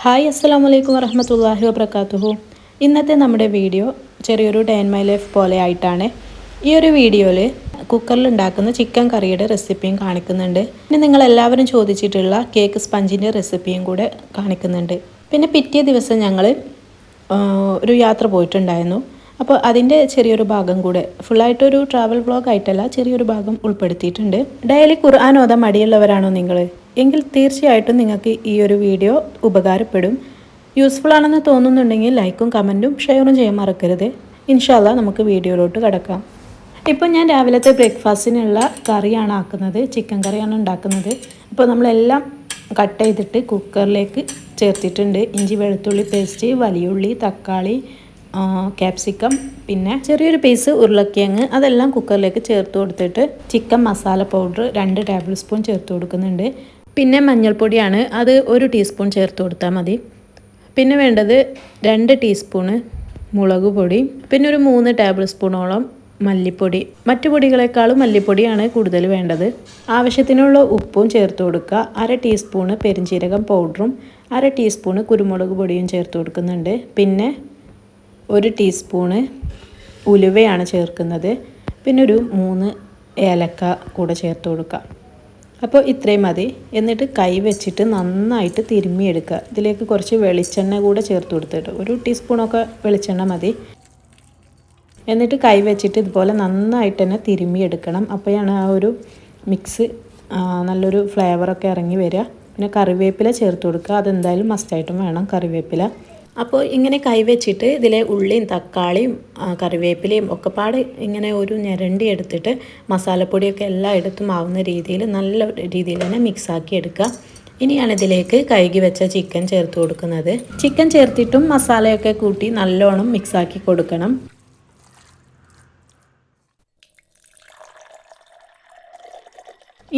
Hi അസ്സാം വലൈക്കും വറഹമത്തല്ലാഹി വബർക്കാത്തുഹു ഇന്നത്തെ നമ്മുടെ വീഡിയോ ചെറിയൊരു ടേൻ മൈ ലൈഫ് പോലെ ആയിട്ടാണ്. ഈ ഒരു വീഡിയോയിൽ കുക്കറിൽ ഉണ്ടാക്കുന്ന ചിക്കൻ കറിയുടെ റെസിപ്പിയും കാണിക്കുന്നുണ്ട്. പിന്നെ നിങ്ങൾ എല്ലാവരും ചോദിച്ചിട്ടുള്ള കേക്ക് സ്പഞ്ചിന്റെ റെസിപ്പിയും കൂടെ കാണിക്കുന്നുണ്ട്. പിന്നെ പിറ്റേ ദിവസം ഞങ്ങൾ ഒരു യാത്ര പോയിട്ടുണ്ടായിരുന്നു. അപ്പോൾ അതിന്റെ ചെറിയൊരു ഭാഗം കൂടെ ഫുള്ളായിട്ടൊരു ട്രാവൽ വ്ളോഗ് ആയിട്ടല്ല ചെറിയൊരു ഭാഗം ഉൾപ്പെടുത്തിയിട്ടുണ്ട്. ഡെയിലി ഖുർആൻ ഓതാൻ മടിയുള്ളവരാണോ നിങ്ങൾ എങ്കിൽ തീർച്ചയായിട്ടും നിങ്ങൾക്ക് ഈ ഒരു വീഡിയോ ഉപകാരപ്പെടും. യൂസ്ഫുൾ ആണെന്ന് തോന്നുന്നുണ്ടെങ്കിൽ ലൈക്കും കമന്റും ഷെയറും ചെയ്യാൻ മറക്കരുത്. ഇൻഷാല്ല നമുക്ക് വീഡിയോയിലോട്ട് കിടക്കാം. ഇപ്പോൾ ഞാൻ രാവിലത്തെ ബ്രേക്ക്ഫാസ്റ്റിനുള്ള കറിയാണ് ആക്കുന്നത് ചിക്കൻ കറിയാണ് ഉണ്ടാക്കുന്നത്. അപ്പോൾ നമ്മളെല്ലാം കട്ട് ചെയ്തിട്ട് കുക്കറിലേക്ക് ചേർത്തിട്ടുണ്ട്. ഇഞ്ചി വെളുത്തുള്ളി പേസ്റ്റ് വലിയുള്ളി തക്കാളി ക്യാപ്സിക്കം പിന്നെ ചെറിയൊരു പീസ് ഉരുളക്കിഴങ്ങ് അതെല്ലാം കുക്കറിലേക്ക് ചേർത്ത് കൊടുത്തിട്ട് ചിക്കൻ മസാല പൗഡർ രണ്ട് ടേബിൾ സ്പൂൺ ചേർത്ത് കൊടുക്കുന്നുണ്ട്. പിന്നെ മഞ്ഞൾപ്പൊടിയാണ് അത് ഒരു ടീസ്പൂൺ ചേർത്ത് കൊടുത്താൽ മതി. പിന്നെ വേണ്ടത് രണ്ട് ടീസ്പൂണ് മുളക് പൊടി പിന്നെ ഒരു മൂന്ന് ടേബിൾ സ്പൂണോളം മല്ലിപ്പൊടി. മറ്റു പൊടികളെക്കാളും മല്ലിപ്പൊടിയാണ് കൂടുതൽ വേണ്ടത്. ആവശ്യത്തിനുള്ള ഉപ്പും ചേർത്ത് കൊടുക്കുക. അര ടീസ്പൂണ് പെരിഞ്ചീരകം പൗഡറും അര ടീസ്പൂണ് കുരുമുളക് പൊടിയും ചേർത്ത് കൊടുക്കുന്നുണ്ട്. പിന്നെ ഒരു ടീസ്പൂണ് ഉലുവയാണ് ചേർക്കുന്നത്. പിന്നെ ഒരു മൂന്ന് ഏലക്ക കൂടെ ചേർത്ത് കൊടുക്കുക അപ്പോൾ ഇത്രയും മതി. എന്നിട്ട് കൈ വെച്ചിട്ട് നന്നായിട്ട് തിരുമ്മിയെടുക്കുക. ഇതിലേക്ക് കുറച്ച് വെളിച്ചെണ്ണ കൂടെ ചേർത്ത് കൊടുത്തിട്ട് ഒരു ടീസ്പൂണൊക്കെ വെളിച്ചെണ്ണ മതി. എന്നിട്ട് കൈ വെച്ചിട്ട് ഇതുപോലെ നന്നായിട്ട് തന്നെ തിരുമ്മിയെടുക്കണം. അപ്പോഴാണ് ആ ഒരു മിക്സ് നല്ലൊരു ഫ്ലേവറൊക്കെ ഇറങ്ങി വരിക. പിന്നെ കറിവേപ്പില ചേർത്ത് കൊടുക്കുക. അതെന്തായാലും മസ്റ്റായിട്ടും വേണം കറിവേപ്പില. അപ്പോൾ ഇങ്ങനെ കൈവച്ചിട്ട് ഇതിലെ ഉള്ളിയും തക്കാളിയും കറിവേപ്പിലയും ഒക്കെ പാടെ ഇങ്ങനെ ഒരു ഞരണ്ടി എടുത്തിട്ട് മസാലപ്പൊടിയൊക്കെ എല്ലായിടത്തും ആവുന്ന രീതിയിൽ നല്ല രീതിയിൽ തന്നെ മിക്സാക്കി എടുക്കുക. ഇനിയാണ് ഇതിലേക്ക് കഴുകി വെച്ച ചിക്കൻ ചേർത്ത് കൊടുക്കുന്നത്. ചിക്കൻ ചേർത്തിട്ടും മസാലയൊക്കെ കൂട്ടി നല്ലോണം മിക്സാക്കി കൊടുക്കണം.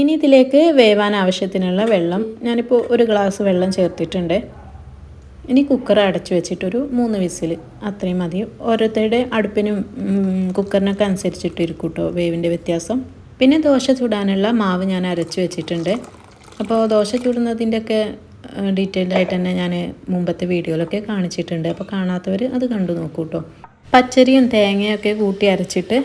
ഇനി ഇതിലേക്ക് വേവാൻ ആവശ്യത്തിനുള്ള വെള്ളം ഞാനിപ്പോൾ ഒരു ഗ്ലാസ് വെള്ളം ചേർത്തിട്ടുണ്ട്. ഇനി കുക്കർ അടച്ചു വെച്ചിട്ടൊരു മൂന്ന് വിസിൽ അത്രയും മതി. ഓരോരുത്തരുടെ അടുപ്പിനും കുക്കറിനൊക്കെ അനുസരിച്ചിട്ടിരിക്കും കേട്ടോ വേവിന്റെ വ്യത്യാസം. പിന്നെ ദോശ ചൂടാനുള്ള മാവ് ഞാൻ അരച്ച് വെച്ചിട്ടുണ്ട്. അപ്പോൾ ദോശ ചൂടുന്നതിന്റെയൊക്കെ ഡീറ്റെയിൽഡ് ആയിട്ട് തന്നെ ഞാൻ മുമ്പത്തെ വീഡിയോയിലൊക്കെ കാണിച്ചിട്ടുണ്ട്. അപ്പോൾ കാണാത്തവർ അത് കണ്ടു നോക്കൂ കേട്ടോ പച്ചരിയും തേങ്ങയൊക്കെ കൂട്ടി അരച്ചിട്ട്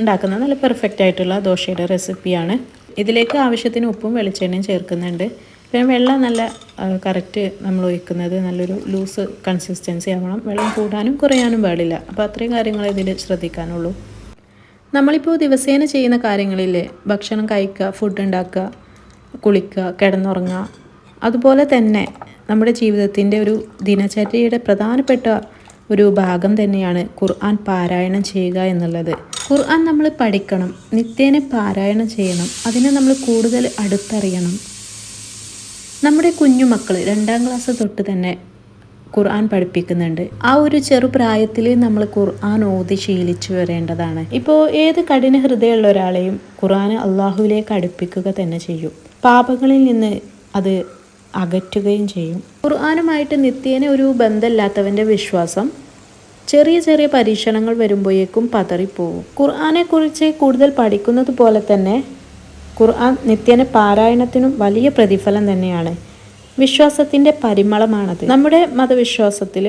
ഉണ്ടാക്കുന്ന നല്ല പെർഫെക്റ്റ് ആയിട്ടുള്ള ദോശയുടെ റെസിപ്പിയാണ് ഇതിലേക്ക് ആവശ്യത്തിന് ഉപ്പും വെളിച്ചെണ്ണയും ചേർക്കുന്നുണ്ട്. പിന്നെ വെള്ളം നല്ല കറക്റ്റ് നമ്മൾ ഒഴിക്കുന്നത്. നല്ലൊരു ലൂസ് കൺസിസ്റ്റൻസി ആവണം. വെള്ളം കൂടാനും കുറയാനും പാടില്ല. അപ്പോൾ അത്രയും കാര്യങ്ങൾ ഇതിൽ ശ്രദ്ധിക്കാനുള്ളൂ. നമ്മളിപ്പോൾ ദിവസേന ചെയ്യുന്ന കാര്യങ്ങളില്ലേ ഭക്ഷണം കഴിക്കുക ഫുഡ് ഉണ്ടാക്കുക കുളിക്കുക കിടന്നുറങ്ങുക അതുപോലെ തന്നെ നമ്മുടെ ജീവിതത്തിന്റെ ഒരു ദിനചര്യയുടെ പ്രധാനപ്പെട്ട ഒരു ഭാഗം തന്നെയാണ് ഖുർആൻ പാരായണം ചെയ്യുക എന്നുള്ളത്. ഖുർആൻ നമ്മൾ പഠിക്കണം നിത്യേന പാരായണം ചെയ്യണം. അതിനെ നമ്മൾ കൂടുതൽ അടുത്തറിയണം. നമ്മുടെ കുഞ്ഞുമക്കൾ രണ്ടാം ക്ലാസ് തൊട്ട് തന്നെ ഖുർആൻ പഠിപ്പിക്കുന്നുണ്ട്. ആ ഒരു ചെറുപ്രായത്തിൽ നമ്മൾ ഖുർആൻ ഓതി ശീലിച്ചു വരേണ്ടതാണ്. ഇപ്പോൾ ഏത് കഠിന ഹൃദയമുള്ള ഒരാളെയും ഖുർആൻ അള്ളാഹുവിലേക്ക് അടുപ്പിക്കുക തന്നെ ചെയ്യും. പാപങ്ങളിൽ നിന്ന് അത് അകറ്റുകയും ചെയ്യും. ഖുർആനുമായിട്ട് നിത്യേന ഒരു ബന്ധമില്ലാത്തവന്റെ വിശ്വാസം ചെറിയ ചെറിയ പരീക്ഷണങ്ങൾ വരുമ്പോഴേക്കും പതറിപ്പോവും. ഖുർആാനെക്കുറിച്ച് കൂടുതൽ പഠിക്കുന്നത് പോലെ തന്നെ ഖുർആൻ നിത്യേന പാരായണത്തിനും വലിയ പ്രതിഫലം തന്നെയാണ്. വിശ്വാസത്തിന്റെ പരിമളമാണത്. നമ്മുടെ മതവിശ്വാസത്തിൽ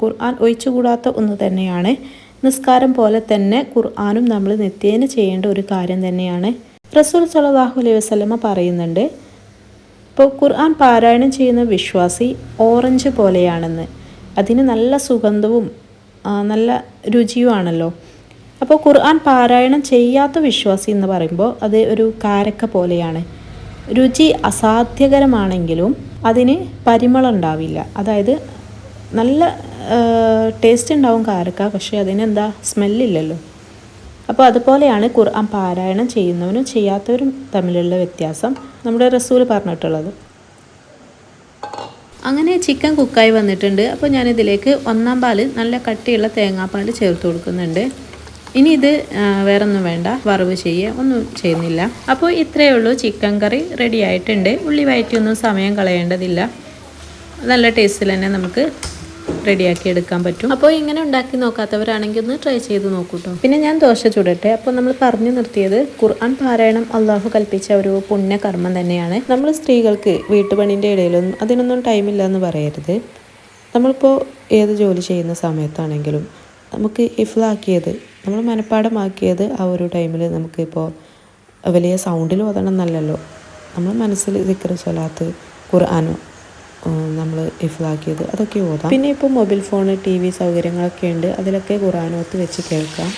ഖുർആൻ ഒഴിച്ചുകൂടാത്ത ഒന്ന് തന്നെയാണ്. നിസ്കാരം പോലെ തന്നെ ഖുർആാനും നമ്മൾ നിത്യേന ചെയ്യേണ്ട ഒരു കാര്യം തന്നെയാണ്. റസൂൽ സലാഹു അലൈഹി വസ്ലമ പറയുന്നുണ്ട് ഇപ്പോൾ ഖുർആൻ പാരായണം ചെയ്യുന്ന വിശ്വാസി ഓറഞ്ച് പോലെയാണെന്ന്. അതിന് നല്ല സുഗന്ധവും നല്ല രുചിയുമാണല്ലോ. അപ്പോൾ ഖുർആൻ പാരായണം ചെയ്യാത്ത വിശ്വാസി എന്ന് പറയുമ്പോൾ അത് ഒരു കാരക്ക പോലെയാണ്. രുചി അസാധ്യകരമാണെങ്കിലും അതിന് പരിമളം ഉണ്ടാവില്ല. അതായത് നല്ല ടേസ്റ്റ് ഉണ്ടാവും കാരക്ക പക്ഷേ അതിനെന്താ സ്മെല്ലില്ലല്ലോ അപ്പോൾ അതുപോലെയാണ് ഖുർആൻ പാരായണം ചെയ്യുന്നവനും ചെയ്യാത്തവരും തമ്മിലുള്ള വ്യത്യാസം നമ്മുടെ റസൂൽ പറഞ്ഞിട്ടുള്ളത്. അങ്ങനെ ചിക്കൻ കുക്കായി വന്നിട്ടുണ്ട്. അപ്പോൾ ഞാനിതിലേക്ക് ഒന്നാം പാൽ നല്ല കട്ടിയുള്ള തേങ്ങാപ്പാൽ ചേർത്ത് കൊടുക്കുന്നുണ്ട്. ഇനി ഇത് വേറൊന്നും വേണ്ട. വറവ് ചെയ്യുക ഒന്നും ചെയ്യുന്നില്ല. അപ്പോൾ ഇത്രയേ ഉള്ളൂ. ചിക്കൻ കറി റെഡി ആയിട്ടുണ്ട്. ഉള്ളി വയറ്റിയൊന്നും സമയം കളയേണ്ടതില്ല. നല്ല ടേസ്റ്റിൽ തന്നെ നമുക്ക് റെഡിയാക്കി എടുക്കാൻ പറ്റും. അപ്പോൾ ഇങ്ങനെ ഉണ്ടാക്കി നോക്കാത്തവരാണെങ്കിൽ ഒന്ന് ട്രൈ ചെയ്ത് നോക്കൂട്ടോ പിന്നെ ഞാൻ ദോശ ചുടട്ടെ. അപ്പോൾ നമ്മൾ പറഞ്ഞു നിർത്തിയത് ഖുർആൻ പാരായണം അള്ളാഹു കൽപ്പിച്ച ഒരു പുണ്യകർമ്മം തന്നെയാണ്. നമ്മൾ സ്ത്രീകൾക്ക് വീട്ടുപണിന്റെ ഇടയിലൊന്നും അതിനൊന്നും ടൈമില്ല എന്ന് പറയരുത്. നമ്മളിപ്പോൾ ഏത് ജോലി ചെയ്യുന്ന സമയത്താണെങ്കിലും നമുക്ക് ഇഫ്ലാക്കിയത് നമ്മൾ മനഃപ്പാടമാക്കിയത് ആ ഒരു ടൈമിൽ നമുക്കിപ്പോൾ വലിയ സൗണ്ടിൽ ഓതണം എന്നല്ലല്ലോ നമ്മൾ മനസ്സിൽ ഇതിക്കറി സ്വലാത്ത് ഖുർആാനോ നമ്മൾ ഇഫ്ലാക്കിയത് അതൊക്കെ ഓതാം. പിന്നെ ഇപ്പോൾ മൊബൈൽ ഫോൺ ടി വി സൗകര്യങ്ങളൊക്കെ ഉണ്ട്. അതിലൊക്കെ ഖുർആാനോത്ത് വെച്ച് കേൾക്കാം.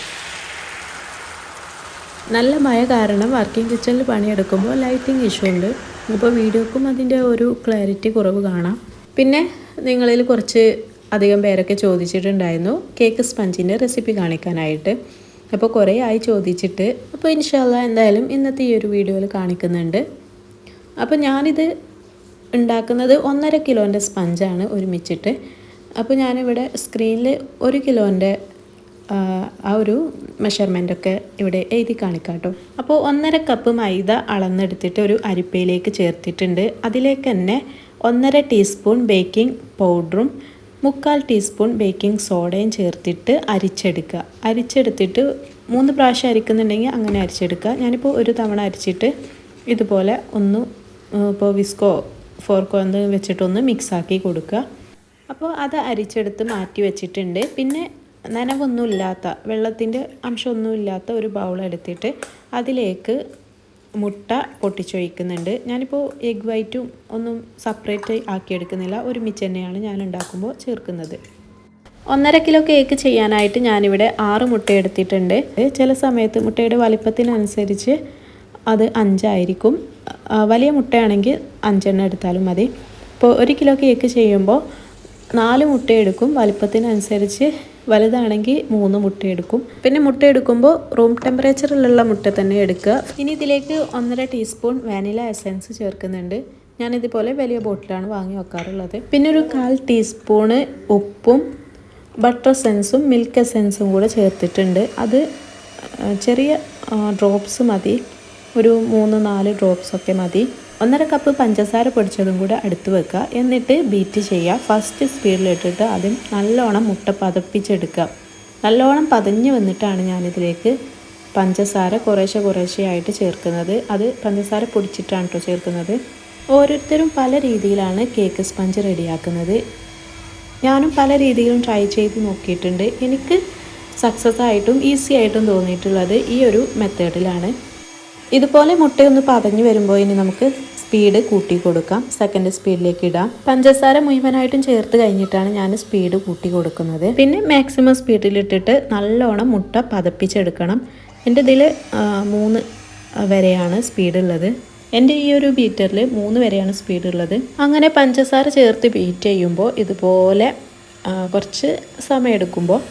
നല്ല മഴ കാരണം വർക്കിംഗ് കിച്ചണിൽ പണിയെടുക്കുമ്പോൾ ലൈറ്റിംഗ് ഇഷ്യൂ ഉണ്ട്. അപ്പോൾ വീഡിയോക്കും അതിന്റെ ഒരു ക്ലാരിറ്റി കുറവ് കാണാം. പിന്നെ നിങ്ങളിൽ കുറച്ച് അധികം പേരൊക്കെ ചോദിച്ചിട്ടുണ്ടായിരുന്നു. കേക്ക് സ്പഞ്ചിന്റെ റെസിപ്പി കാണിക്കാനായിട്ട്. അപ്പോൾ കുറേ ആയി ചോദിച്ചിട്ട് അപ്പോൾ ഇൻഷാല്ല എന്തായാലും ഇന്നത്തെ ഈ ഒരു വീഡിയോയിൽ കാണിക്കുന്നുണ്ട്. അപ്പോൾ ഞാനിത് ഉണ്ടാക്കുന്നത് ഒന്നര കിലോന്റെ സ്പഞ്ചാണ് ഒരുമിച്ചിട്ട്. അപ്പോൾ ഞാനിവിടെ സ്ക്രീനിൽ ഒരു കിലോന്റെ ആ ഒരു മെഷർമെന്റൊക്കെ ഇവിടെ എഴുതി കാണിക്കാട്ടോ. അപ്പോൾ ഒന്നര കപ്പ് മൈദ അളന്നെടുത്തിട്ട് ഒരു അരിപ്പയിലേക്ക് ചേർത്തിട്ടുണ്ട്. അതിലേക്ക് തന്നെ ഒന്നര ടീസ്പൂൺ ബേക്കിംഗ് പൗഡറും മുക്കാൽ ടീസ്പൂൺ ബേക്കിംഗ് സോഡയും ചേർത്തിട്ട് അരിച്ചെടുക്കുക. അരിച്ചെടുത്തിട്ട് മൂന്ന് പ്രാവശ്യം അരിക്കുന്നുണ്ടെങ്കിൽ അങ്ങനെ അരിച്ചെടുക്കുക. ഞാനിപ്പോൾ ഒരു തവണ അരിച്ചിട്ട് ഇതുപോലെ ഒന്ന് ഇപ്പോൾ വിസ്കോ ഫോർക്കോ എന്ത് വെച്ചിട്ടൊന്ന് മിക്സാക്കി കൊടുക്കുക. അപ്പോൾ അത് അരിച്ചെടുത്ത് മാറ്റി വെച്ചിട്ടുണ്ട്. പിന്നെ നനവൊന്നുമില്ലാത്ത വെള്ളത്തിന്റെ അംശമൊന്നുമില്ലാത്ത ഒരു ബൗൾ എടുത്തിട്ട് അതിലേക്ക് മുട്ട പൊട്ടിച്ചൊഴിക്കുന്നുണ്ട്. ഞാനിപ്പോൾ എഗ് വൈറ്റും ഒന്നും സെപ്പറേറ്റ് ആക്കിയെടുക്കുന്നില്ല. ഒരുമിച്ച് തന്നെയാണ് ഞാൻ ഉണ്ടാക്കുമ്പോൾ ചേർക്കുന്നത്. ഒന്നര കിലോ കേക്ക് ചെയ്യാനായിട്ട് ഞാനിവിടെ ആറ് മുട്ട എടുത്തിട്ടുണ്ട്. ചില സമയത്ത് മുട്ടയുടെ വലിപ്പത്തിനനുസരിച്ച് അത് അഞ്ചായിരിക്കും. വലിയ മുട്ടയാണെങ്കിൽ അഞ്ചെണ്ണം എടുത്താലും മതി. ഇപ്പോൾ ഒരു കിലോ കേക്ക് ചെയ്യുമ്പോൾ നാല് മുട്ട എടുക്കും വലിപ്പത്തിനനുസരിച്ച് വലുതാണെങ്കിൽ മൂന്ന് മുട്ട എടുക്കും പിന്നെ മുട്ട എടുക്കുമ്പോൾ റൂം ടെമ്പറേച്ചറിലുള്ള മുട്ട തന്നെ എടുക്കുക. ഇനി ഇതിലേക്ക് ഒന്നര ടീസ്പൂൺ വാനില എസൻസ് ചേർക്കുന്നുണ്ട്. ഞാനിതുപോലെ വലിയ ബോട്ടിലാണ് വാങ്ങി വെക്കാറുള്ളത്. പിന്നെ ഒരു കാൽ ടീസ്പൂണ് ഉപ്പും ബട്ടർ സെൻസും മിൽക്ക് എസെൻസും കൂടെ ചേർത്തിട്ടുണ്ട്. അത് ചെറിയ ഡ്രോപ്സ് മതി. ഒരു മൂന്ന് നാല് ഡ്രോപ്സൊക്കെ മതി. ഒന്നര കപ്പ് പഞ്ചസാര പൊടിച്ചതും കൂടെ അടുത്ത് വെക്കുക. എന്നിട്ട് ബീറ്റ് ചെയ്യുക. ഫസ്റ്റ് സ്പീഡിലിട്ടിട്ട് ആദ്യം നല്ലോണം മുട്ട പതപ്പിച്ചെടുക്കുക. നല്ലോണം പതഞ്ഞ് വന്നിട്ടാണ് ഞാനിതിലേക്ക് പഞ്ചസാര കുറേശ്ശെ കുറേശ്ശെയായിട്ട് ചേർക്കുന്നത്. അത് പഞ്ചസാര പൊടിച്ചിട്ടാണ് കേട്ടോ ചേർക്കുന്നത്. ഓരോരുത്തരും പല രീതിയിലാണ് കേക്ക് സ്പഞ്ച് റെഡിയാക്കുന്നത് ഞാനും പല രീതിയിലും ട്രൈ ചെയ്ത് നോക്കിയിട്ടുണ്ട്. എനിക്ക് സക്സസ് ആയിട്ടും ഈസി ആയിട്ടും തോന്നിയിട്ടുള്ളത് ഈ ഒരു മെത്തേഡിലാണ് ഇതുപോലെ മുട്ടയൊന്ന് പതഞ്ഞു വരുമ്പോൾ ഇനി നമുക്ക് സ്പീഡ് കൂട്ടി കൊടുക്കാം. സെക്കൻഡ് സ്പീഡിലേക്ക് ഇടാം. പഞ്ചസാര മുഴുവനായിട്ടും ചേർത്ത് കഴിഞ്ഞിട്ടാണ് ഞാൻ സ്പീഡ് കൂട്ടി കൊടുക്കുന്നത്. പിന്നെ മാക്സിമം സ്പീഡിലിട്ടിട്ട് നല്ലോണം മുട്ട പതപ്പിച്ചെടുക്കണം. എന്റെ ഇതിൽ മൂന്ന് വരെയാണ് സ്പീഡ് ഉള്ളത്. എന്റെ ഈ ഒരു ബീറ്ററിൽ മൂന്ന് വരെയാണ് സ്പീഡ് ഉള്ളത്. അങ്ങനെ പഞ്ചസാര ചേർത്ത് ബീറ്റ് ചെയ്യുമ്പോൾ ഇതുപോലെ കുറച്ച് സമയം എടുക്കുമ്പോൾ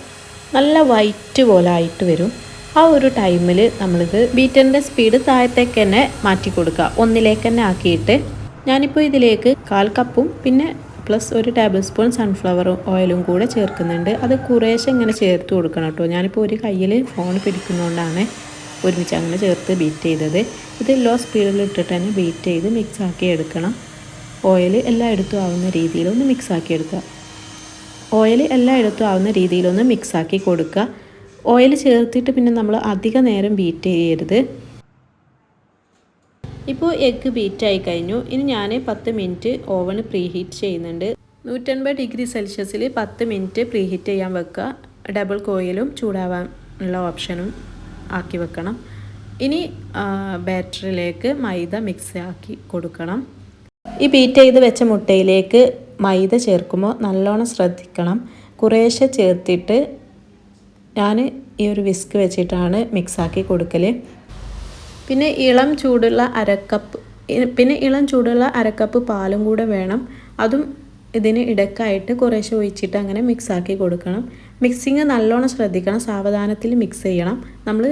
നല്ല വൈറ്റ് പോലെ ആയിട്ട് വരും. ആ ഒരു ടൈമിൽ നമ്മളിത് ബീറ്ററിന്റെ സ്പീഡ് താഴത്തേക്ക് തന്നെ മാറ്റി കൊടുക്കുക. ഒന്നിലേക്ക് തന്നെ ആക്കിയിട്ട് ഞാനിപ്പോൾ ഇതിലേക്ക് കാൽ കപ്പും പിന്നെ പ്ലസ് ഒരു ടേബിൾ സ്പൂൺ സൺഫ്ലവർ ഓയിലും കൂടെ ചേർക്കുന്നുണ്ട്. അത് കുറേശ്ശെ ഇങ്ങനെ ചേർത്ത് കൊടുക്കണം കേട്ടോ. ഞാനിപ്പോൾ ഒരു കയ്യിൽ ഫോൺ പിടിക്കുന്നതുകൊണ്ടാണ് ഒരുമിച്ച് അങ്ങനെ ചേർത്ത് ബീറ്റ് ചെയ്തത്. ഇത് ലോ സ്പീഡിൽ ഇട്ടിട്ട് തന്നെ ബീറ്റ് ചെയ്ത് മിക്സ് ആക്കി എടുക്കണം. ഓയിൽ എല്ലായിടത്തും ആവുന്ന രീതിയിൽ ഒന്ന് മിക്സ് ആക്കി എടുക്കുക. ഓയിൽ എല്ലായിടത്തും ആവുന്ന രീതിയിലൊന്ന് മിക്സ് ആക്കി കൊടുക്കുക. ഓയിൽ ചേർത്തിട്ട് പിന്നെ നമ്മൾ അധിക നേരം ബീറ്റ് ചെയ്യരുത്. ഇപ്പോൾ എഗ്ഗ് ബീറ്റായി കഴിഞ്ഞു. ഇനി ഞാൻ പത്ത് മിനിറ്റ് ഓവൺ പ്രീഹീറ്റ് ചെയ്യുന്നുണ്ട്. നൂറ്റൻപത് ഡിഗ്രി സെൽഷ്യസിൽ പത്ത് മിനിറ്റ് പ്രീഹീറ്റ് ചെയ്യാൻ വെക്കുക. ഡബിൾ കോയിലും ചൂടാവാനുള്ള ഓപ്ഷനും ആക്കി വെക്കണം. ഇനി ബാറ്ററിലേക്ക് മൈദ മിക്സ് ആക്കി കൊടുക്കണം. ഈ ബീറ്റ് ചെയ്ത് വെച്ച മുട്ടയിലേക്ക് മൈദ ചേർക്കുമ്പോൾ നല്ലോണം ശ്രദ്ധിക്കണം. കുറേശ്ശെ ചേർത്തിട്ട് ഞാൻ ഈ ഒരു വിസ്ക് വെച്ചിട്ടാണ് മിക്സാക്കി കൊടുക്കൽ പിന്നെ ഇളം ചൂടുള്ള അരക്കപ്പ് പിന്നെ ഇളം ചൂടുള്ള അരക്കപ്പ് പാലും കൂടെ വേണം. അതും ഇതിന് ഇടക്കായിട്ട് കുറേശ്ശെ ഒഴിച്ചിട്ട് അങ്ങനെ മിക്സാക്കി കൊടുക്കണം. മിക്സിങ് നല്ലോണം ശ്രദ്ധിക്കണം സാവധാനത്തിൽ മിക്സ് ചെയ്യണം. നമ്മൾ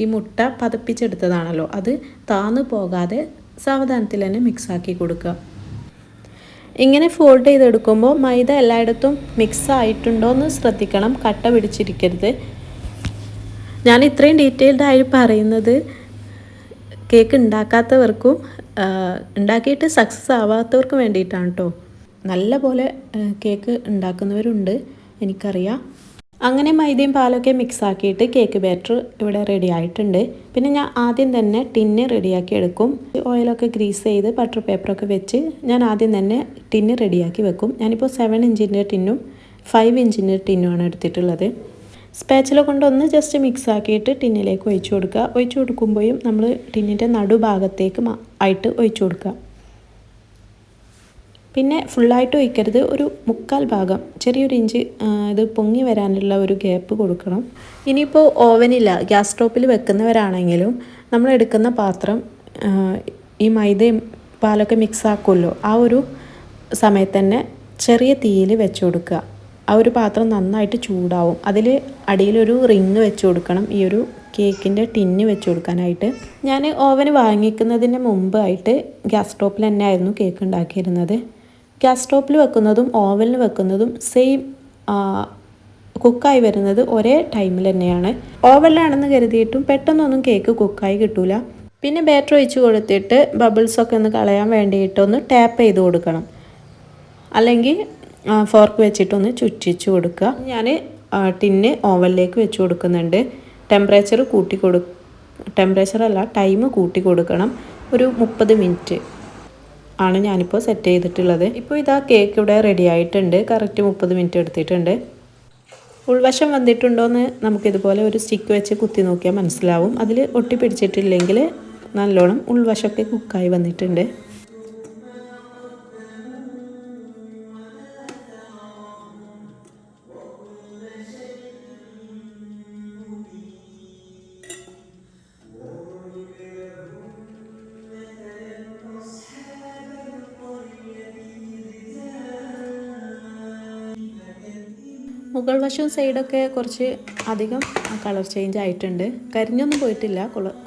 ഈ മുട്ട പതപ്പിച്ചെടുത്തതാണല്ലോ അത് താന്നു പോകാതെ സാവധാനത്തിൽ തന്നെ മിക്സാക്കി കൊടുക്കുക. ഇങ്ങനെ ഫോൾഡ് ചെയ്തെടുക്കുമ്പോൾ മൈദ എല്ലായിടത്തും മിക്സ് ആയിട്ടുണ്ടോ എന്ന് ശ്രദ്ധിക്കണം. കട്ട പിടിച്ചിരിക്കരുത്. ഞാൻ ഇത്രയും ഡീറ്റെയിൽഡ് ആയി പറയുന്നത് കേക്ക് ഉണ്ടാക്കാത്തവർക്കും ഉണ്ടാക്കിയിട്ട് സക്സസ് ആവാത്തവർക്കും വേണ്ടിയിട്ടാണ് കേട്ടോ നല്ല പോലെ കേക്ക് ഉണ്ടാക്കുന്നവരുണ്ട് എനിക്കറിയാം. അങ്ങനെ മൈദയും പാലൊക്കെ മിക്സ് ആക്കിയിട്ട് കേക്ക് ബാറ്റർ ഇവിടെ റെഡി ആയിട്ടുണ്ട്. പിന്നെ ഞാൻ ആദ്യം തന്നെ ടിന്ന് റെഡിയാക്കി എടുക്കും. ഓയിലൊക്കെ ഗ്രീസ് ചെയ്ത് ബട്ടർ പേപ്പറൊക്കെ വെച്ച് ഞാൻ ആദ്യം തന്നെ ടിന്ന് റെഡിയാക്കി വെക്കും. ഞാനിപ്പോൾ സെവൻ ഇഞ്ചിന്റെ ടിന്നും ഫൈവ് ഇഞ്ചിന്റെ ടിന്നുമാണ് എടുത്തിട്ടുള്ളത്. സ്പാച്ചില കൊണ്ടൊന്ന് ജസ്റ്റ് മിക്സ് ആക്കിയിട്ട് ടിന്നിലേക്ക് ഒഴിച്ചു കൊടുക്കുക. ഒഴിച്ചു കൊടുക്കുമ്പോഴും നമ്മൾ ടിന്നിന്റെ നടുഭാഗത്തേക്ക് ആയിട്ട് ഒഴിച്ചു കൊടുക്കുക. പിന്നെ ഫുള്ളായിട്ട് ഒഴിക്കരുത്. ഒരു മുക്കാൽ ഭാഗം ചെറിയൊരു ഇഞ്ച് ഇത് പൊങ്ങി വരാനുള്ള ഒരു ഗ്യാപ്പ് കൊടുക്കണം. ഇനിയിപ്പോൾ ഓവനില്ല ഗ്യാസ് സ്റ്റോപ്പിൽ വെക്കുന്നവരാണെങ്കിലും നമ്മൾ എടുക്കുന്ന പാത്രം ഈ മൈദയും പാലൊക്കെ മിക്സ് ആക്കുമല്ലോ ആ ഒരു സമയത്ത് തന്നെ ചെറിയ തീയിൽ വെച്ച് കൊടുക്കുക. ആ ഒരു പാത്രം നന്നായിട്ട് ചൂടാവും. അതിൽ അടിയിലൊരു റിങ് വെച്ച് കൊടുക്കണം ഈ ഒരു കേക്കിന്റെ ടിന്ന് വെച്ച് കൊടുക്കാനായിട്ട്. ഞാൻ ഓവന് വാങ്ങിക്കുന്നതിന് മുമ്പായിട്ട് ഗ്യാസ് സ്റ്റോപ്പിൽ തന്നെ ആയിരുന്നു കേക്ക് ഉണ്ടാക്കിയിരുന്നത്. ഗ്യാസ് സ്റ്റോപ്പിൽ വെക്കുന്നതും ഓവനിൽ വെക്കുന്നതും സെയിം കുക്കായി വരുന്നത് ഒരേ ടൈമിൽ തന്നെയാണ്. ഓവനിലാണെന്ന് കരുതിയിട്ടും പെട്ടെന്നൊന്നും കേക്ക് കുക്കായി കിട്ടൂല. പിന്നെ ബാറ്റർ ഒഴിച്ച് കൊടുത്തിട്ട് ബബിൾസൊക്കെ ഒന്ന് കളയാൻ വേണ്ടിയിട്ടൊന്ന് ടാപ്പ് ചെയ്ത് കൊടുക്കണം. അല്ലെങ്കിൽ ഫോർക്ക് വെച്ചിട്ടൊന്ന് ചുറ്റിച്ച് കൊടുക്കുക. ഞാൻ ടിന്ന് ഓവനിലേക്ക് വെച്ച് കൊടുക്കുന്നുണ്ട്. ടെമ്പറേച്ചർ കൂട്ടി കൊടു ടെമ്പറേച്ചർ അല്ല ടൈം കൂട്ടി കൊടുക്കണം. ഒരു മുപ്പത് മിനിറ്റ് ആണ് ഞാനിപ്പോൾ സെറ്റ് ചെയ്തിട്ടുള്ളത്. ഇപ്പോൾ ഇതാ കേക്ക് ഇവിടെ റെഡി ആയിട്ടുണ്ട്. കറക്റ്റ് മുപ്പത് മിനിറ്റ് എടുത്തിട്ടുണ്ട്. ഉൾവശം വന്നിട്ടുണ്ടോയെന്ന് നമുക്കിതുപോലെ ഒരു സ്റ്റിക്ക് വെച്ച് കുത്തി നോക്കിയാൽ മനസ്സിലാവും. അതിൽ ഒട്ടി പിടിച്ചിട്ടില്ലെങ്കിൽ നല്ലോണം ഉൾവശമൊക്കെ കുക്കായി വന്നിട്ടുണ്ട്. മുകൾ വശവും സൈഡൊക്കെ കുറച്ച് അധികം കളർ ചേഞ്ച് ആയിട്ടുണ്ട്. കരിഞ്ഞൊന്നും പോയിട്ടില്ല.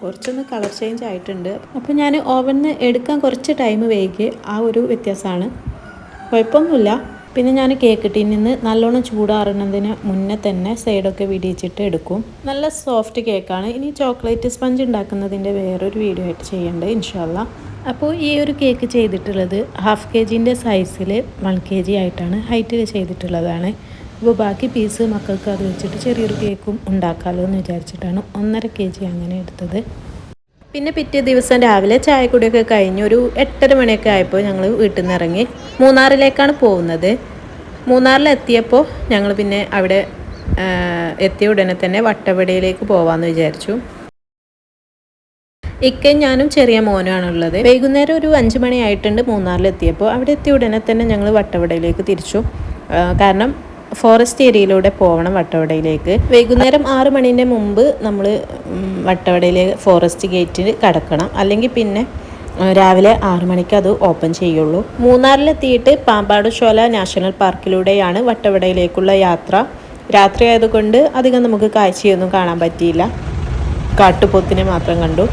കുറച്ചൊന്ന് കളർ ചേഞ്ച് ആയിട്ടുണ്ട്. അപ്പോൾ ഞാൻ ഓവനിൽ എടുക്കാൻ കുറച്ച് ടൈം വൈകി ആ ഒരു വ്യത്യാസമാണ്. കുഴപ്പമൊന്നുമില്ല. പിന്നെ ഞാൻ കേക്ക് ടീ നിന്ന് നല്ലോണം ചൂടാറുന്നതിന് മുന്നേ തന്നെ സൈഡൊക്കെ വിടിയിച്ചിട്ട് എടുക്കും. നല്ല സോഫ്റ്റ് കേക്കാണ് ഇനി ചോക്ലേറ്റ് സ്പഞ്ച് ഉണ്ടാക്കുന്നതിന്റെ വേറൊരു വീഡിയോ ആയിട്ട് ചെയ്യേണ്ടത് ഇൻഷാല്ല അപ്പോൾ ഈ ഒരു കേക്ക് ചെയ്തിട്ടുള്ളത് ഹാഫ് കെ ജിന്റെ സൈസിൽ വൺ കെ ജി ആയിട്ടാണ് ഹൈറ്റിൽ ചെയ്തിട്ടുള്ളതാണ്. അപ്പോൾ ബാക്കി പീസ് മക്കൾക്ക് അത് വെച്ചിട്ട് ചെറിയൊരു കേക്കും ഉണ്ടാക്കാമല്ലോ എന്ന് വിചാരിച്ചിട്ടാണ്. ഒന്നര കെ ജി അങ്ങനെ എടുത്തത്. പിന്നെ പിറ്റേ ദിവസം രാവിലെ ചായക്കുടിയൊക്കെ കഴിഞ്ഞ് ഒരു എട്ടര മണിയൊക്കെ ആയപ്പോൾ ഞങ്ങൾ വീട്ടിൽ നിന്ന് ഇറങ്ങി മൂന്നാറിലേക്കാണ് പോകുന്നത്. മൂന്നാറിലെത്തിയപ്പോൾ ഞങ്ങൾ പിന്നെ അവിടെ എത്തിയ ഉടനെ തന്നെ വട്ടവടയിലേക്ക് പോവാമെന്ന് വിചാരിച്ചു. ഇക്കയും ഞാനും ചെറിയ മോനുമാണുള്ളത് വൈകുന്നേരം ഒരു അഞ്ച് മണിയായിട്ടുണ്ട് മൂന്നാറിലെത്തിയപ്പോൾ അവിടെ എത്തിയ ഉടനെ തന്നെ ഞങ്ങൾ വട്ടവടയിലേക്ക് തിരിച്ചു. കാരണം ഫോറസ്റ്റ് ഏരിയയിലൂടെ പോകണം വട്ടവടയിലേക്ക്. വൈകുന്നേരം ആറ് മണിന്റെ മുമ്പ് നമ്മൾ വട്ടവടയിലെ ഫോറസ്റ്റ് ഗേറ്റിൽ കടക്കണം. അല്ലെങ്കിൽ പിന്നെ രാവിലെ ആറ് മണിക്ക് അത് ഓപ്പൺ ചെയ്യുള്ളൂ. മൂന്നാറിലെത്തിയിട്ട് പാമ്പാട് ഷോല നാഷണൽ പാർക്കിലൂടെയാണ് വട്ടവടയിലേക്കുള്ള യാത്ര. രാത്രി ആയതുകൊണ്ട് അധികം നമുക്ക് കാഴ്ചയൊന്നും കാണാൻ പറ്റിയില്ല. കാട്ടുപോത്തിനെ മാത്രം കണ്ടു.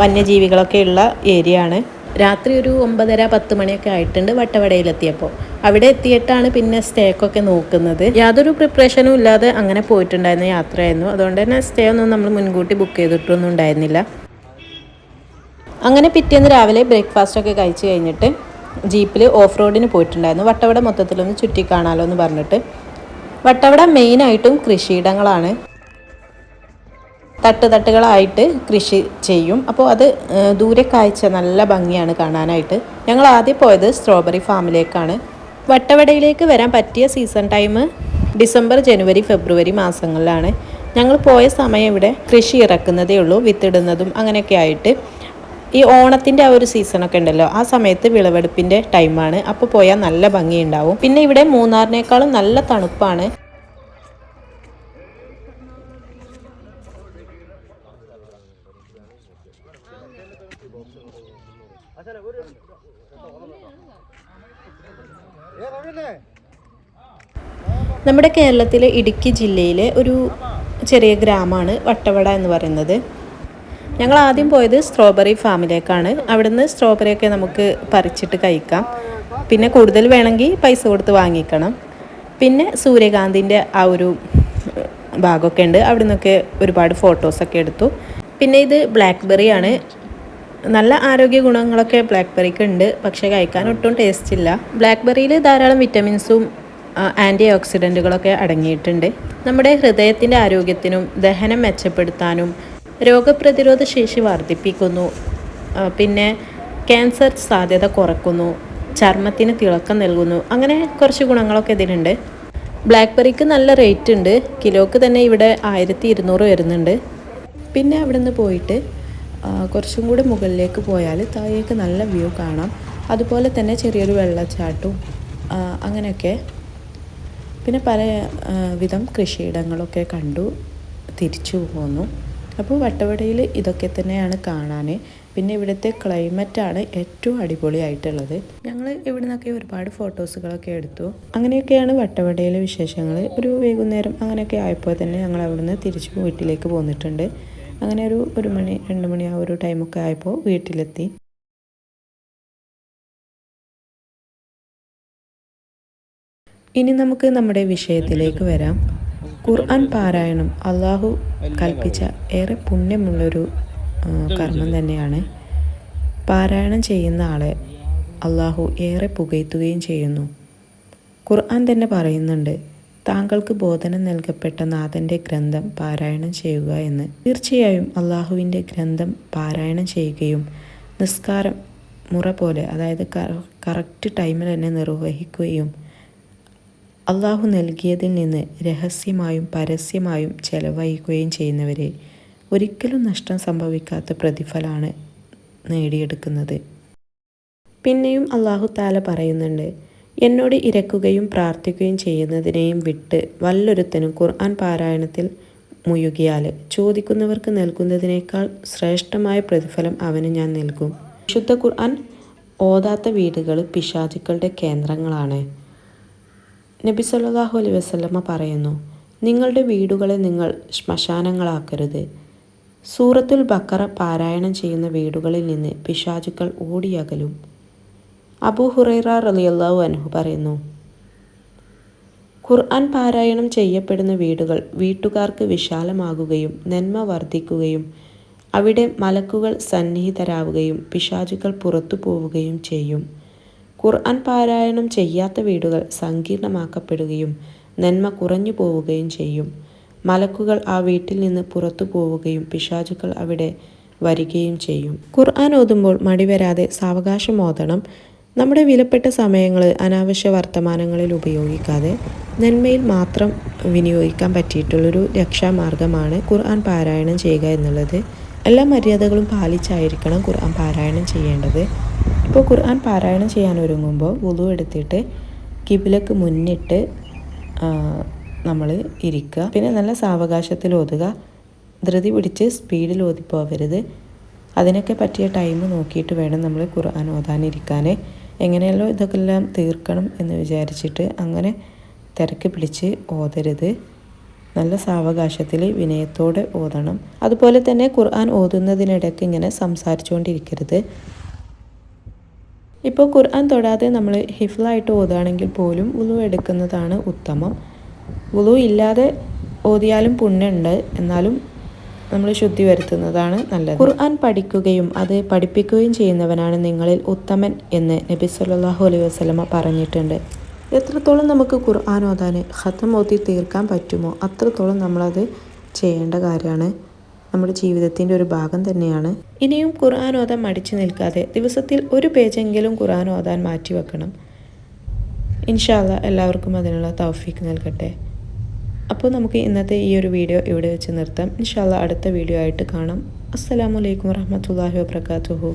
വന്യജീവികളൊക്കെ ഉള്ള ഏരിയയാണ്. രാത്രി ഒരു ഒമ്പതര പത്ത് മണിയൊക്കെ ആയിട്ടുണ്ട് വട്ടവടയിലെത്തിയപ്പോൾ. അവിടെ എത്തിയിട്ടാണ് പിന്നെ സ്റ്റേക്കൊക്കെ നോക്കുന്നത്. യാതൊരു പ്രിപ്പറേഷനും ഇല്ലാതെ അങ്ങനെ പോയിട്ടുണ്ടായിരുന്ന യാത്രയായിരുന്നു. അതുകൊണ്ട് തന്നെ സ്റ്റേ ഒന്നും നമ്മൾ മുൻകൂട്ടി ബുക്ക് ചെയ്തിട്ടൊന്നും ഉണ്ടായിരുന്നില്ല. അങ്ങനെ പിറ്റേന്ന് രാവിലെ ബ്രേക്ക്ഫാസ്റ്റ് ഒക്കെ കഴിച്ച് കഴിഞ്ഞിട്ട് ജീപ്പിൽ ഓഫ് റോഡിന് പോയിട്ടുണ്ടായിരുന്നു. വട്ടവട മൊത്തത്തിലൊന്ന് ചുറ്റി കാണാലോ എന്ന് പറഞ്ഞിട്ട്. വട്ടവട മെയിനായിട്ടും കൃഷിയിടങ്ങളാണ്. തട്ട് തട്ടുകളായിട്ട് കൃഷി ചെയ്യും. അപ്പോൾ അത് ദൂരെ കാഴ്ച നല്ല ഭംഗിയാണ് കാണാനായിട്ട്. ഞങ്ങൾ ആദ്യം പോയത് സ്ട്രോബെറി ഫാമിലേക്കാണ് വട്ടവടയിലേക്ക് വരാൻ പറ്റിയ സീസൺ ടൈം ഡിസംബർ ജനുവരി ഫെബ്രുവരി മാസങ്ങളിലാണ്. ഞങ്ങൾ പോയ സമയം ഇവിടെ കൃഷി ഇറക്കുന്നതേ ഉള്ളൂ വിത്തിടുന്നതും അങ്ങനെയൊക്കെ ആയിട്ട്. ഈ ഓണത്തിന്റെ ആ ഒരു സീസണൊക്കെ ഉണ്ടല്ലോ ആ സമയത്ത് വിളവെടുപ്പിന്റെ ടൈമാണ്. അപ്പോൾ പോയാൽ നല്ല ഭംഗിയുണ്ടാവും. പിന്നെ ഇവിടെ മൂന്നാറിനേക്കാളും നല്ല തണുപ്പാണ്. നമ്മുടെ കേരളത്തിലെ ഇടുക്കി ജില്ലയിലെ ഒരു ചെറിയ ഗ്രാമമാണ് വട്ടവട എന്ന് പറയുന്നത്. ഞങ്ങൾ ആദ്യം പോയത് സ്ട്രോബെറി ഫാമിലേക്കാണ്. അവിടുന്ന് സ്ട്രോബെറിയൊക്കെ നമുക്ക് പറിച്ചിട്ട് കഴിക്കാം. പിന്നെ കൂടുതൽ വേണമെങ്കിൽ പൈസ കൊടുത്ത് വാങ്ങിക്കണം. പിന്നെ സൂര്യകാന്തിന്റെ ആ ഒരു ഭാഗമൊക്കെ ഉണ്ട്. അവിടെ നിന്നൊക്കെ ഒരുപാട് ഫോട്ടോസൊക്കെ എടുത്തു. പിന്നെ ഇത് ബ്ലാക്ക്ബെറി ആണ്. നല്ല ആരോഗ്യ ഗുണങ്ങളൊക്കെ ബ്ലാക്ക്ബെറിക്ക് ഉണ്ട്. പക്ഷേ കഴിക്കാൻ ഒട്ടും ടേസ്റ്റ് ഇല്ല. ബ്ലാക്ക്ബെറിയിൽ ധാരാളം വിറ്റമിൻസും ആന്റി ഓക്സിഡന്റുകളൊക്കെ അടങ്ങിയിട്ടുണ്ട്. നമ്മുടെ ഹൃദയത്തിന്റെ ആരോഗ്യത്തിനും ദഹനം മെച്ചപ്പെടുത്താനും രോഗപ്രതിരോധ ശേഷി വർദ്ധിപ്പിക്കുന്നു. പിന്നെ ക്യാൻസർ സാധ്യത കുറക്കുന്നു. ചർമ്മത്തിന് തിളക്കം നൽകുന്നു. അങ്ങനെ കുറച്ച് ഗുണങ്ങളൊക്കെ ഇതിനുണ്ട് ബ്ലാക്ക്ബെറിക്ക് നല്ല റേറ്റ് ഉണ്ട്. കിലോക്ക് തന്നെ ഇവിടെ ആയിരത്തി ഇരുന്നൂറ് വരുന്നുണ്ട്. പിന്നെ അവിടെ നിന്ന് പോയിട്ട് കുറച്ചും കൂടി മുകളിലേക്ക് പോയാൽ താഴേക്ക് നല്ല വ്യൂ കാണാം. അതുപോലെ തന്നെ ചെറിയൊരു വെള്ളച്ചാട്ടവും അങ്ങനെയൊക്കെ. പിന്നെ പല വിധം കൃഷിയിടങ്ങളൊക്കെ കണ്ടു തിരിച്ചു പോന്നു. അപ്പോൾ വട്ടവടയിൽ ഇതൊക്കെ തന്നെയാണ് കാണാൻ. പിന്നെ ഇവിടുത്തെ ക്ലൈമറ്റാണ് ഏറ്റവും അടിപൊളിയായിട്ടുള്ളത്. ഞങ്ങൾ ഇവിടെ നിന്നൊക്കെ ഒരുപാട് ഫോട്ടോസുകളൊക്കെ എടുത്തു. അങ്ങനെയൊക്കെയാണ് വട്ടവടയിലെ വിശേഷങ്ങൾ. ഒരു വൈകുന്നേരം അങ്ങനെയൊക്കെ ആയപ്പോൾ തന്നെ ഞങ്ങൾ അവിടുന്ന് തിരിച്ചു വീട്ടിലേക്ക് പോന്നിട്ടുണ്ട്. അങ്ങനെ ഒരു ഒരു മണി രണ്ട് മണി ആ ഒരു ടൈമൊക്കെ ആയപ്പോൾ വീട്ടിലെത്തി. ഇനി നമുക്ക് നമ്മുടെ വിഷയത്തിലേക്ക് വരാം. ഖുർആൻ പാരായണം അള്ളാഹു കൽപ്പിച്ച ഏറെ പുണ്യമുള്ളൊരു കർമ്മം തന്നെയാണ്. പാരായണം ചെയ്യുന്ന ആളെ അള്ളാഹു ഏറെ പുകയ്ത്തുകയും ചെയ്യുന്നു. ഖുർആൻ തന്നെ പറയുന്നുണ്ട് താങ്കൾക്ക് ബോധനം നൽകപ്പെട്ട നാഥന്റെ ഗ്രന്ഥം പാരായണം ചെയ്യുക എന്ന്. തീർച്ചയായും അള്ളാഹുവിന്റെ ഗ്രന്ഥം പാരായണം ചെയ്യുകയും നിസ്കാരം മുറ പോലെ അതായത് കറക്റ്റ് ടൈമിൽ തന്നെ നിർവഹിക്കുകയും അള്ളാഹു നൽകിയതിൽ നിന്ന് രഹസ്യമായും പരസ്യമായും ചെലവഴിക്കുകയും ചെയ്യുന്നവരെ ഒരിക്കലും നഷ്ടം സംഭവിക്കാത്ത പ്രതിഫലമാണ് നേടിയെടുക്കുന്നത്. പിന്നെയും അള്ളാഹു താല പറയുന്നുണ്ട് എന്നോട് ഇരക്കുകയും പ്രാർത്ഥിക്കുകയും ചെയ്യുന്നതിനെയും വിട്ട് വല്ലൊരുത്തനും ഖുർആൻ പാരായണത്തിൽ മുയുകിയാൽ ചോദിക്കുന്നവർക്ക് നൽകുന്നതിനേക്കാൾ ശ്രേഷ്ഠമായ പ്രതിഫലം അവന് ഞാൻ നൽകും. വിശുദ്ധ ഖുർആൻ ഓതാത്ത വീടുകൾ പിശാചുക്കളുടെ കേന്ദ്രങ്ങളാണ്. നബി സല്ലാഹു അലൈ വസ്ലമ്മ പറയുന്നു നിങ്ങളുടെ വീടുകളെ നിങ്ങൾ ശ്മശാനങ്ങളാക്കരുത്. സൂറത്തുൽ ബക്കറ പാരായണം ചെയ്യുന്ന വീടുകളിൽ നിന്ന് പിശാചുക്കൾ ഓടിയകലും. അബൂ ഹുറൈറ റലിയല്ലാഹു അൻഹു പറയുന്നു ഖുർആൻ പാരായണം ചെയ്യപ്പെടുന്ന വീടുകൾ വീട്ടുകാർക്ക് വിശാലമാകുകയും നന്മ വർദ്ധിക്കുകയും അവിടെ മലക്കുകൾ സന്നിഹിതരാവുകയും പിശാചുകൾ പുറത്തു പോവുകയും ചെയ്യും. ഖുർആൻ പാരായണം ചെയ്യാത്ത വീടുകൾ സങ്കീർണമാക്കപ്പെടുകയും നന്മ കുറഞ്ഞു പോവുകയും ചെയ്യും. മലക്കുകൾ ആ വീട്ടിൽ നിന്ന് പുറത്തു പോവുകയും പിശാചുക്കൾ അവിടെ വരികയും ചെയ്യും. ഖുർആൻ ഓതുമ്പോൾ മടി വരാതെ സാവകാശം ഓതണം. നമ്മുടെ വിലപ്പെട്ട സമയങ്ങൾ അനാവശ്യ വർത്തമാനങ്ങളിൽ ഉപയോഗിക്കാതെ നന്മയിൽ മാത്രം വിനിയോഗിക്കാൻ പറ്റിയിട്ടുള്ളൊരു രക്ഷാമാർഗമാണ് ഖുർആൻ പാരായണം ചെയ്യുക എന്നുള്ളത്. എല്ലാ മര്യാദകളും പാലിച്ചായിരിക്കണം ഖുർആൻ പാരായണം ചെയ്യേണ്ടത്. ഇപ്പോൾ ഖുർആൻ പാരായണം ചെയ്യാൻ ഒരുങ്ങുമ്പോൾ വുളു എടുത്തിട്ട് കിബിലക്ക് മുന്നിട്ട് നമ്മൾ ഇരിക്കുക. പിന്നെ നല്ല സാവകാശത്തിൽ ഓതുക. ധൃതി പിടിച്ച് സ്പീഡിൽ ഓതിപ്പോവരുത്. അതിനൊക്കെ പറ്റിയ ടൈം നോക്കിയിട്ട് വേണം നമ്മൾ ഖുർആൻ ഓതാനിരിക്കാൻ എങ്ങനെയല്ലോ ഇതൊക്കെല്ലാം തീർക്കണം എന്ന് വിചാരിച്ചിട്ട് അങ്ങനെ തിരക്ക് പിടിച്ച് ഓതരുത്. നല്ല സാവകാശത്തിൽ വിനയത്തോടെ ഓതണം. അതുപോലെ തന്നെ ഖുർആൻ ഓതുന്നതിനിടയ്ക്ക് ഇങ്ങനെ സംസാരിച്ചുകൊണ്ടിരിക്കരുത്. ഇപ്പോൾ ഖുർആൻ തൊടാതെ നമ്മൾ ഹിഫ്ലായിട്ട് ഓതുകയാണെങ്കിൽ പോലും ഉളു എടുക്കുന്നതാണ് ഉത്തമം. ഉളു ഇല്ലാതെ ഓതിയാലും പുണ്യുണ്ട് എന്നാലും നമ്മൾ ശുദ്ധി വരുത്തുന്നതാണ് നല്ലത്. ഖുർആൻ പഠിക്കുകയും അത് പഠിപ്പിക്കുകയും ചെയ്യുന്നവനാണ് നിങ്ങളിൽ ഉത്തമൻ എന്ന് നബി സല്ലാഹു അലൈഹി വസ്ലമ പറഞ്ഞിട്ടുണ്ട്. എത്രത്തോളം നമുക്ക് ഖുർആൻ ഓതാൻ ഹത്തം ഓതി തീർക്കാൻ പറ്റുമോ അത്രത്തോളം നമ്മളത് ചെയ്യേണ്ട കാര്യമാണ്. നമ്മുടെ ജീവിതത്തിന്റെ ഒരു ഭാഗം തന്നെയാണ്. ഇനിയും ഖുർആൻ ഓതാൻ മടിച്ചു നിൽക്കാതെ ദിവസത്തിൽ ഒരു പേജെങ്കിലും ഖുർആൻ ഓതാൻ മാറ്റിവെക്കണം. ഇൻഷാല്ല എല്ലാവർക്കും അതിനുള്ള തൗഫീക്ക് നൽകട്ടെ. അപ്പോൾ നമുക്ക് ഇന്നത്തെ ഈ ഒരു വീഡിയോ ഇവിടെ വെച്ച് നിർത്താം. ഇൻഷാല്ല അടുത്ത വീഡിയോ ആയിട്ട് കാണാം. അസ്സലാമലൈക്കും വറഹമത്തല്ലാഹി വാബർക്കാത്തുഹു